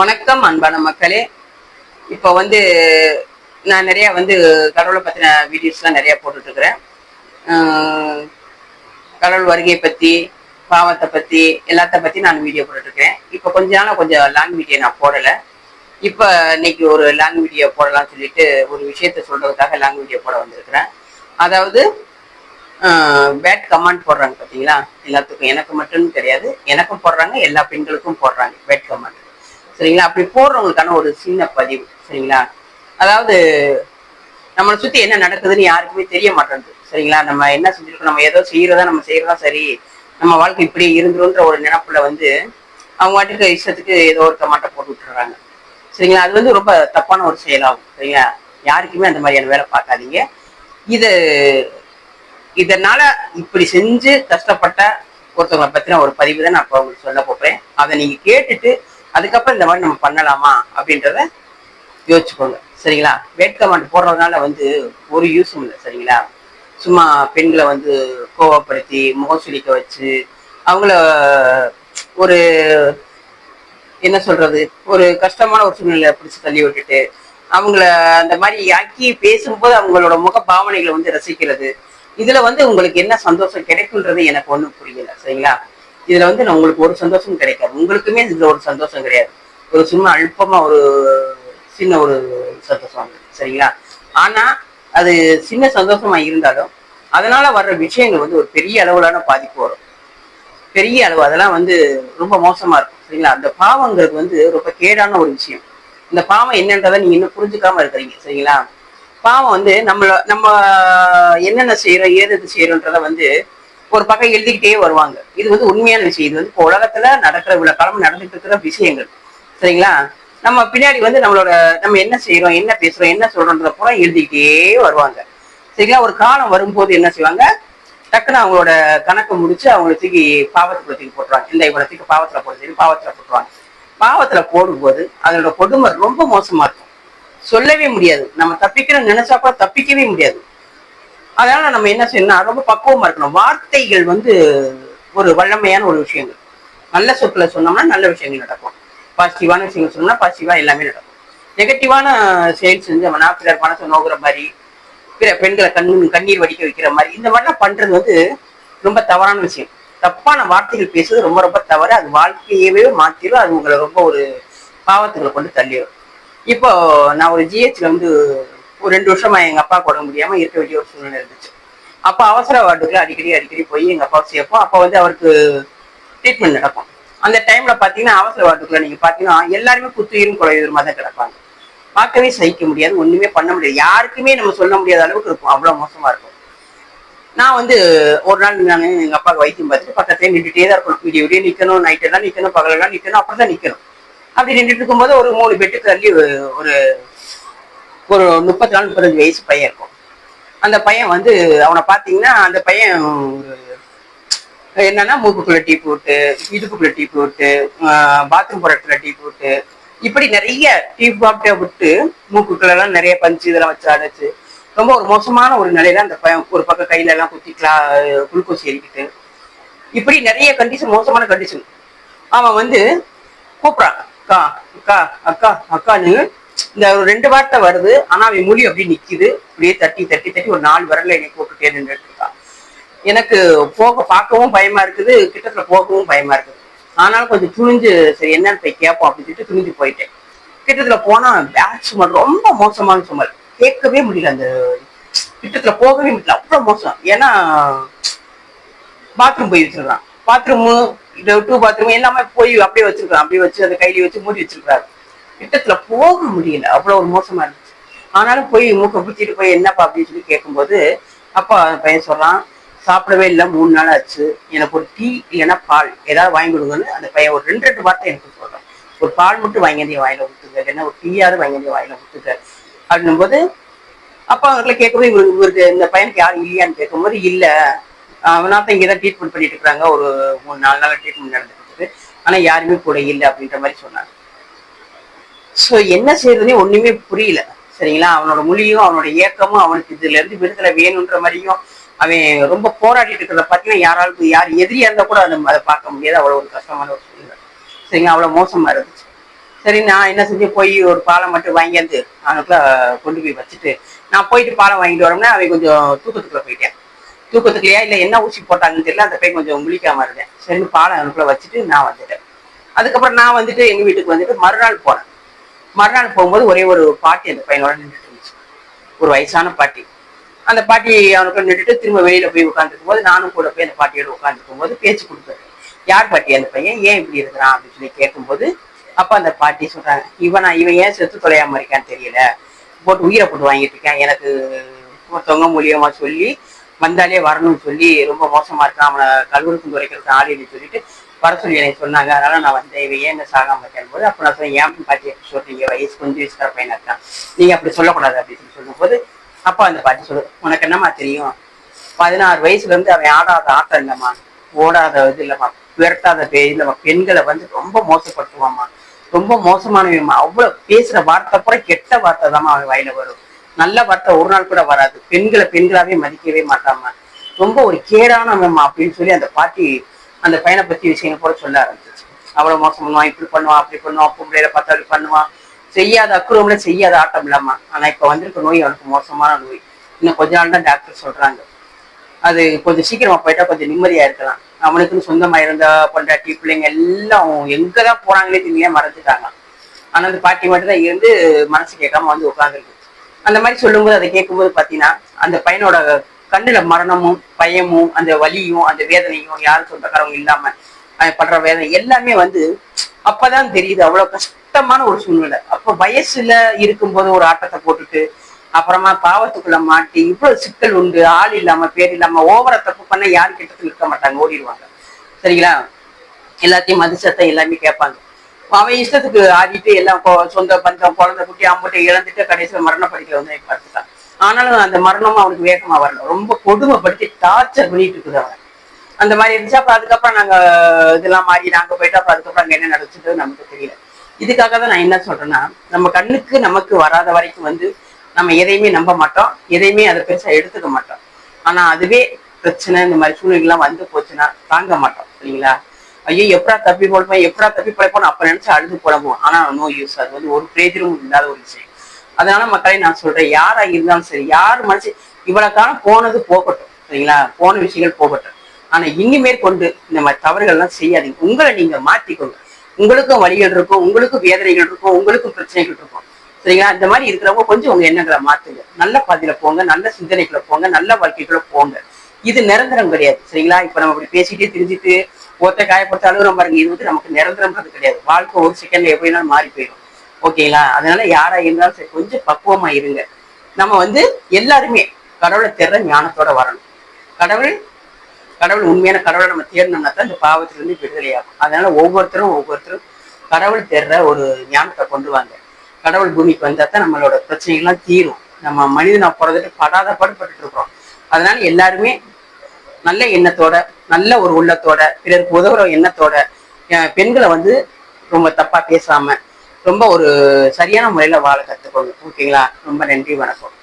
வணக்கம் அன்பான மக்களே. இப்போ வந்து நான் நிறைய வந்து கடவுளை பற்றின வீடியோஸ்லாம் நிறைய போட்டுட்டு இருக்கிறேன் கடவுள் வருகை பற்றி பாவத்தை பற்றி எல்லாத்த பற்றி நான் வீடியோ போட்டுட்ருக்கேன் இப்போ கொஞ்ச நாளாக கொஞ்சம் லாங் வீடியோ நான் போடலை. இப்போ இன்னைக்கு ஒரு லாங் வீடியோ போடலாம்னு சொல்லிட்டு ஒரு விஷயத்த சொல்றதுக்காக லாங் வீடியோ போட வந்திருக்கிறேன். அதாவது பேட் கமெண்ட் போடுறாங்க பார்த்தீங்களா எல்லாத்துக்கும் எனக்கு மட்டும் கிடையாது. எனக்கும் போடுறாங்க எல்லா பெண்களுக்கும் போடுறாங்க பேட் கமெண்ட் சரிங்களா? அப்படி போடுறவங்களுக்கான ஒரு சின்ன பதிவு சரிங்களா? அதாவது நம்மளை சுற்றி என்ன நடக்குதுன்னு யாருக்குமே தெரிய மாட்டேங்குது சரிங்களா? நம்ம என்ன செஞ்சிருக்கோம் நம்ம ஏதோ செய்கிறதா நம்ம செய்கிறதா சரி நம்ம வாழ்க்கை இப்படி இருந்துருன்ற ஒரு நினப்பில் வந்து அவங்க வாட்டுக்கு இஷ்டத்துக்கு ஏதோ ஒருத்த மாட்டை போட்டு விட்டுறாங்க சரிங்களா? அது வந்து ரொம்ப தப்பான ஒரு செயலாகும் சரிங்களா? யாருக்குமே அந்த மாதிரியான வேலை பார்க்காதீங்க. இது இதனால இப்படி செஞ்சு கஷ்டப்பட்ட ஒருத்தவங்களை பற்றின ஒரு பதிவு தான் நான் இப்போ உங்களுக்கு சொல்ல போறேன். அதை நீங்கள் கேட்டுட்டு அதுக்கப்புறம் இந்த மாதிரி நம்ம பண்ணலாமா அப்படின்றத யோசிச்சுக்கோங்க. சரிங்களா? வேட் கமெண்ட் போடுறதுனால வந்து ஒரு யூஸும் இல்லை சரிங்களா? சும்மா பெண்களை வந்து கோவப்படுத்தி முகசுலிக்க வச்சு அவங்கள ஒரு என்ன சொல்றது ஒரு கஷ்டமான ஒரு சூழ்நிலை பிடிச்சி தள்ளி விட்டுட்டு அவங்கள அந்த மாதிரி ஆக்கி பேசும்போது அவங்களோட முக பாவனைகளை வந்து ரசிக்கிறது. இதுல வந்து உங்களுக்கு என்ன சந்தோஷம் கிடைக்குன்றது எனக்கு ஒன்றும் புரியல சரிங்களா? இதுல வந்து நான் உங்களுக்கு ஒரு சந்தோஷம் கிடைக்காது. உங்களுக்குமே இதுல ஒரு சந்தோஷம் கிடையாது. ஒரு சும்மா அல்பமா ஒரு சின்ன ஒரு சந்தோஷம் சரிங்களா? ஆனா அது சின்ன சந்தோஷமா இருந்தாலும் அதனால வர்ற விஷயங்கள் வந்து ஒரு பெரிய அளவிலான பாதிப்பு வரும். பெரிய அளவு அதெல்லாம் வந்து ரொம்ப மோசமா இருக்கும் சரிங்களா? அந்த பாவங்கிறது வந்து ரொம்ப கேடான ஒரு விஷயம். இந்த பாவம் என்னன்றதை நீங்க இன்னும் புரிஞ்சுக்காம இருக்கிறீங்க சரிங்களா? பாவம் வந்து நம்மள நம்ம என்னென்ன செய்யறோம் ஏது எது செய்யறோன்றத வந்து ஒரு பக்கம் எழுதிக்கிட்டே வருவாங்க. இது வந்து உண்மையான விஷயம். இது வந்து இப்போ உலகத்துல நடக்கிற இவ்வளவு காலம் நடந்துட்டு இருக்கிற விஷயங்கள். சரிங்களா? நம்ம பின்னாடி வந்து நம்மளோட நம்ம என்ன செய்யறோம் என்ன பேசுறோம் என்ன சொல்றோன்றத பூரா எழுதிக்கிட்டே வருவாங்க. சரிங்களா? ஒரு காலம் வரும்போது என்ன செய்வாங்க? டக்குன்னு அவங்களோட கணக்கை முடிச்சு அவங்கள தூக்கி பாவத்துக்குள்ள தூக்கி போட்டுருவாங்க. இந்த இவ்வளோ தூக்கி பாவத்துல போட்டு சொல்லி பாவத்துல போட்டுருவாங்க. பாவத்துல போடும்போது அதனோட கொடுமை ரொம்ப மோசமா இருக்கும். சொல்லவே முடியாது. நம்ம தப்பிக்கணும்னு நினைச்சா கூட தப்பிக்கவே முடியாது. அதனால நம்ம என்ன செய்யணும் ரொம்ப பக்குவமா இருக்கணும். வார்த்தைகள் வந்து ஒரு வல்லமையான ஒரு விஷயங்கள். நல்ல சொற்களை சொன்னோம்னா நல்ல விஷயங்கள் நடக்கும். பாசிட்டிவான விஷயங்கள் சொன்னோம்னா பாசிட்டிவா எல்லாமே நடக்கும். நெகட்டிவான செயல் செஞ்சோம்னா பிறர் பணத்தை நோக்கிற மாதிரி பிற பெண்களை கண் கண்ணீர் வடிக்க வைக்கிற மாதிரி இந்த மாதிரிலாம் பண்றது வந்து ரொம்ப தவறான விஷயம். தப்பான வார்த்தைகள் பேசுறது ரொம்ப ரொம்ப தவறு. அது வாழ்க்கையவே மாத்திரும். அது உங்களை ரொம்ப ஒரு பாவத்துக்குள்ள கொண்டு தள்ளிடும் இப்போ நான் ஒரு ஜிஹெச்ல வந்து ஒரு ரெண்டு வருஷமா எங்க அப்பா உடம்பு முடியாம இருக்க வேண்டிய ஒரு சூழ்நிலை இருந்துச்சு. அப்ப அவசர வார்டுக்குள்ள அடிக்கடி அடிக்கடி போய் எங்க அப்பா சேர்ப்போம். அப்ப வந்து அவருக்கு ட்ரீட்மெண்ட் நடக்கும். அந்த டைம்ல பாத்தீங்கன்னா அவசர வார்டுக்குள்ள நீங்க பாத்தீங்கன்னா எல்லாருமே குத்துயிரும் குறையுமா தான் கிடப்பாங்க. பார்க்கவே சகிக்க முடியாது ஒண்ணுமே பண்ண முடியாது. யாருக்குமே நம்ம சொல்ல முடியாத அளவுக்கு இருக்கும். அவ்வளவு மோசமா இருக்கும். நான் வந்து ஒரு நாள் நான் எங்க அப்பாவுக்கு வைத்தியம் பார்த்துட்டு பக்கத்துல நின்றுட்டே தான் இருக்கணும். விடிய விடிய நிக்கணும் நைட் எல்லாம் நிக்கணும் பகலெல்லாம் நிக்கணும் அப்படிதான் நிக்கணும். அப்படி நின்றுட்டு இருக்கும்போது ஒரு மூணு பெட்டுக்கு தள்ளி ஒரு ஒரு முப்பத்தி நாலு முப்பத்தஞ்சு வயசு பையன் இருக்கும். அந்த பையன் வந்து அவனை பார்த்தீங்கன்னா அந்த பையன் ஒரு என்னன்னா மூக்குக்குள்ள டீ போட்டு இடுப்புக்குள்ள டீ போட்டு பாத்ரூம் போற இடத்துல டீ போட்டு இப்படி நிறைய டீ பாப்டே விட்டு மூக்குக்குள்ள எல்லாம் நிறைய பஞ்சு இதெல்லாம் வச்சு அடைச்சு ரொம்ப ஒரு மோசமான ஒரு நிலையில அந்த பையன் ஒரு பக்கம் கையில எல்லாம் குத்திக்கலாம் குளுக்கோஸ் ஏறிக்கிட்டு. இப்படி நிறைய கண்டிஷன் மோசமான கண்டிஷன் அவன் வந்து கூப்பிட்றான் அக்கா அக்கா அக்கா அக்கான்னு இந்த ஒரு ரெண்டு வார்த்தை வருது ஆனா அவன் மொழி அப்படி நிக்குது. அப்படியே தட்டி தட்டி தட்டி ஒரு நாலு வரல என்னை போட்டுட்டே நின்றுட்டு இருக்கான். எனக்கு போக பார்க்கவும் பயமா இருக்குது கிட்டத்துல போகவும் பயமா இருக்குது. ஆனாலும் கொஞ்சம் துணிஞ்சு சரி என்னன்னு போய் கேட்போம் அப்படின்னு சொல்லிட்டு துணிஞ்சு போயிட்டேன். கிட்டத்துல போனா பேக் சுமல் ரொம்ப மோசமான சுமல் கேட்கவே முடியல அந்த கிட்டத்துல போகவே முடியல. அவ்வளவு மோசம். ஏன்னா பாத்ரூம் போய் வச்சிருக்கான். பாத்ரூமு டூ பாத்ரூம் எல்லாமே போய் அப்படியே வச்சிருக்கான். அப்படியே வச்சு அந்த கையில வச்சு மூடி வச்சிருக்காரு கிட்டத்துல போக முடியல. அவ்வளவு ஒரு மோசமா இருந்துச்சு. ஆனாலும் போய் மூக்க பிடிச்சிட்டு போய் என்னப்பா அப்படின்னு சொல்லி கேட்கும்போது அப்பா அந்த பையன் சொல்றான் சாப்பிடவே இல்லை மூணு நாள் ஆச்சு. எனக்கு ஒரு டீ இல்லைன்னா பால் ஏதாவது வாங்கி கொடுங்கன்னு அந்த பையன் ஒரு ரெண்டு ரெண்டு வார்த்தை எனக்கு சொல்றான். ஒரு பால் மட்டும் வாங்கியதே வாயில ஊத்துங்க. இல்லைன்னா ஒரு டீயாவது வாங்கியதே வாயில ஊத்துங்க. அப்படின்னும் போது அப்பா அவர்களை கேட்கும்போது இவருக்கு இவருக்கு இந்த பையனுக்கு யாரும் இல்லையான்னு கேட்கும்போது இல்லை. அவனா தான் இங்கே தான் ட்ரீட்மெண்ட் பண்ணிட்டு இருக்கிறாங்க. ஒரு மூணு நாலு நாள் ட்ரீட்மெண்ட் நடந்துட்டு இருக்கு யாருமே கூட இல்லை. அப்படின்ற மாதிரி சொன்னாங்க. ஸோ என்ன செய்யறதுனே ஒண்ணுமே புரியல. சரிங்களா? அவனோட மொழியும் அவனோட இயக்கமும் அவனுக்கு இதுல இருந்து விடுதலை வேணுன்ற மாதிரியும் அவன் ரொம்ப போராடிட்டு இருக்கிறத பார்த்தீங்கன்னா யாராலும் யார் எதிரியா இருந்தா கூட அதை அதை பார்க்க முடியாது. அவ்வளோ ஒரு கஷ்டமான ஒரு சூழ்நிலை. சரிங்களா? அவ்வளோ மோசமா இருந்துச்சு. சரி நான் என்ன செஞ்சு போய் ஒரு பாலம் மட்டும் வாங்கியாந்து அவனுக்குள்ள கொண்டு போய் வச்சுட்டு நான் போயிட்டு பாலம் வாங்கிட்டு வரோம்னா அவன் கொஞ்சம் தூக்கத்துக்குள்ள போயிட்டேன். தூக்கத்துக்குள்ளேயா இல்லை என்ன ஊசி போட்டாங்கன்னு தெரியல அந்த பையன் கொஞ்சம் முழிக்காம இருந்தேன். சரி பாலை அவனுக்குள்ள வச்சுட்டு நான் வந்துட்டேன். அதுக்கப்புறம் நான் வந்துட்டு எங்க வீட்டுக்கு வந்துட்டு மறுநாள் போனேன். மறுநாள் போகும்போது ஒரே ஒரு பாட்டி அந்த பையனோட நின்றுட்டு இருந்துச்சு. ஒரு வயசான பாட்டி. அந்த பாட்டி அவனுக்கு நின்றுட்டு திரும்ப வெளியில போய் உட்காந்துருக்கும் போது நானும் கூட போய் அந்த பாட்டியோட உட்காந்துருக்கும் போது பேச்சு கொடுப்பேன் யார் பாட்டி அந்த பையன்? ஏன் இப்படி இருக்கிறான்? அப்படின்னு சொல்லி கேட்கும்போது அப்ப அந்த பாட்டி சொல்றாங்க இவனா இவன் ஏன் செத்து தொலையாம இருக்கான்னு தெரியல. போட்டு உயிரை போட்டு வாங்கிட்டு இருக்கேன். எனக்கு ஒருத்தவங்க மூலியமா சொல்லி வந்தாலே வரணும்னு சொல்லி ரொம்ப மோசமா இருக்கான். அவனை கல்லூரிக்கும் குறைக்கிறதுக்கு ஆளுன்னு சொல்லிட்டு வர சொல்லி எனக்கு சொன்னாங்க அதனால நான் வந்தேன் இவன் ஏன் என்ன சாகாம இருக்கேன் போது அப்போ நான் சொன்னேன் ஏன் பாட்டி அப்படி சொல்றீங்க? வயசு கொஞ்சம் வயசுக்கார பையனா இருக்கான் நீங்க அப்படி சொல்லக்கூடாது அப்படின்னு சொல்லி சொல்லும்போது அப்பா அந்த பாட்டி சொல்லு உனக்கு என்னம்மா தெரியும்? பதினாறு வயசுல இருந்து அவன் ஆடாத ஆட்டம் இல்லம்மா. ஓடாத இது இல்லம்மா. விரட்டாத பே இல்லம்மா. பெண்களை வந்து ரொம்ப மோசப்படுத்துவாம்மா. ரொம்ப மோசமானவம்மா அவ்வளவு பேசுற வார்த்தை கூட கெட்ட வார்த்தை தாம்மா அவன் வாயில வரும். நல்ல வார்த்தை ஒரு நாள் கூட வராது. பெண்களை பெண்களாவே மதிக்கவே மாட்டாமா ரொம்ப ஒரு கேடானவம்மா அப்படின்னு சொல்லி அந்த பாட்டி அந்த பையனை பத்தி விஷயங்கள் கூட சொல்ல ஆரம்பிச்சிச்சு அவ்வளவு மோசம் பண்ணுவான் இப்படி பண்ணுவான் அப்படி பண்ணுவான் பொம்பளையில பார்த்தா அப்படி பண்ணுவான் செய்யாத அக்குறவுல செய்யாத ஆட்டம் இல்லாமா. ஆனா இப்ப வந்திருக்க நோய் அவனுக்கு மோசமான நோய். இன்னும் கொஞ்ச நாள் தான் டாக்டர் சொல்றாங்க. அது கொஞ்சம் சீக்கிரமா போயிட்டா கொஞ்சம் நிம்மதியா இருக்கலாம். அவனுக்குன்னு சொந்தமா இருந்த பொண்டாட்டி பிள்ளைங்க எல்லாம் எங்கதான் போனாங்களே தெரியா மறைஞ்சிட்டாங்க ஆனா அந்த பாட்டி மட்டும் தான் இருந்து மனசு கேட்காம வந்து உட்காந்துருக்கு அந்த மாதிரி சொல்லும்போது அதை கேட்கும்போது பாத்தீங்கன்னா அந்த பையனோட கண்ணுல மரணமும் பயமும் அந்த வலியும் அந்த வேதனையும் யாரும் சொந்தக்காரவங்க இல்லாம அவன் படுற வேதனை எல்லாமே வந்து அப்பதான் தெரியுது. அவ்வளவு கஷ்டமான ஒரு சூழ்நிலை. அப்ப வயசுல இருக்கும்போது ஒரு ஆட்டத்தை போட்டுட்டு அப்புறமா பாவத்துக்குள்ள மாட்டி இவ்வளவு சிக்கல் உண்டு ஆள் இல்லாம பேர் இல்லாம ஓவர தப்பு பண்ண யாரு கிட்டத்துல இருக்க மாட்டாங்க ஓடிடுவாங்க. சரிங்களா? எல்லாத்தையும் மதிச்சத்தை எல்லாமே கேட்பாங்க. அவன் இஷ்டத்துக்கு ஆடிட்டு எல்லாம் சொந்த பந்தம் குழந்தை குட்டி அம்பட்டை இழந்துட்டு கடைசியில் மரண வந்து பார்த்துட்டான் ஆனாலும் அந்த மரணமும் அவனுக்கு வேகமா வரல. ரொம்ப கொடுமைப்படுத்தி டார்ச்சர் பண்ணிட்டு இருக்குது அவன். அந்த மாதிரி இருந்துச்சு. அப்புறம் அதுக்கப்புறம் நாங்க இதெல்லாம் மாறி நாங்க போயிட்டு அப்புறம் அதுக்கப்புறம் அங்க என்ன நடந்துச்சு நமக்கு தெரியல. இதுக்காக தான் நான் என்ன சொல்றேன்னா நம்ம கண்ணுக்கு நமக்கு வராத வரைக்கும் வந்து நம்ம எதையுமே நம்ப மாட்டோம். எதையுமே அதை பெருசா எடுத்துக்க மாட்டோம். ஆனா அதுவே பிரச்சனை இந்த மாதிரி சூழ்நிலைகள்லாம் வந்து போச்சுன்னா தாங்க மாட்டோம். சரிங்களா? ஐயோ எப்படா தப்பி போடுவோம் எப்படா தப்பி படைப்போம் அப்ப நினைச்சு அழுது போடவும் ஆனா நோ யூஸ் அது வந்து ஒரு பிரயோஜனமும் இல்லாத ஒரு விஷயம். அதனால மக்களை நான் சொல்றேன் யாரா இருந்தாலும் சரி யார் மனசு இவ்வளவுக்கான போனது போகட்டும் சரிங்களா? போன விஷயங்கள் போகட்டும். ஆனா இனிமேல் கொண்டு இந்த மாதிரி தவறுகள்லாம் செய்யாதீங்க. உங்களை நீங்க மாத்திக்கோங்க உங்களுக்கும் வழிகள் இருக்கும் உங்களுக்கும் வேதனைகள் இருக்கும் உங்களுக்கும் பிரச்சனைகள் இருக்கும். சரிங்களா? இந்த மாதிரி இருக்கிறவங்க கொஞ்சம் உங்க எண்ணங்களை மாத்துங்க. நல்ல பாதையில போங்க நல்ல சிந்தனைக்குள்ள போங்க நல்ல வாழ்க்கைக்குள்ள போங்க. இது நிரந்தரம் கிடையாது சரிங்களா? இப்ப நம்ம இப்படி பேசிட்டே திரிஞ்சுட்டு ஒருத்த காயப்படுத்த அழுகுற பாருங்க இது வந்து நமக்கு நிரந்தரம்ன்றது கிடையாது. வாழ்க்கை ஒரு செகண்ட்ல எப்படினாலும் மாறி போயிடும். ஓகேங்களா? அதனால யாரா இருந்தாலும் சரி கொஞ்சம் பக்குவமா இருங்க. நம்ம வந்து எல்லாருமே கடவுளை தேடுற ஞானத்தோட வரணும். கடவுள் கடவுள் உண்மையான கடவுளை நம்ம தேடணும்னா தான் இந்த பாவத்திலிருந்து விடுதலையாகும் அதனால ஒவ்வொருத்தரும் ஒவ்வொருத்தரும் கடவுள் தேடுற ஒரு ஞானத்தை கொண்டு வாங்க. கடவுள் பூமிக்கு வந்தா தான் நம்மளோட பிரச்சனைகள்லாம் தீரும். நம்ம மனிதனை பிறந்துட்டு படாத பாடுபட்டு இருக்கிறோம். அதனால எல்லாருமே நல்ல எண்ணத்தோட நல்ல ஒரு உள்ளத்தோட பிறருக்கு உதவுற எண்ணத்தோட பெண்களை வந்து ரொம்ப தப்பா பேசாம ரொம்ப ஒரு சரியான முறையில வாழ கத்துக்கோங்க. ஓகேங்களா? ரொம்ப நன்றி வணக்கம்.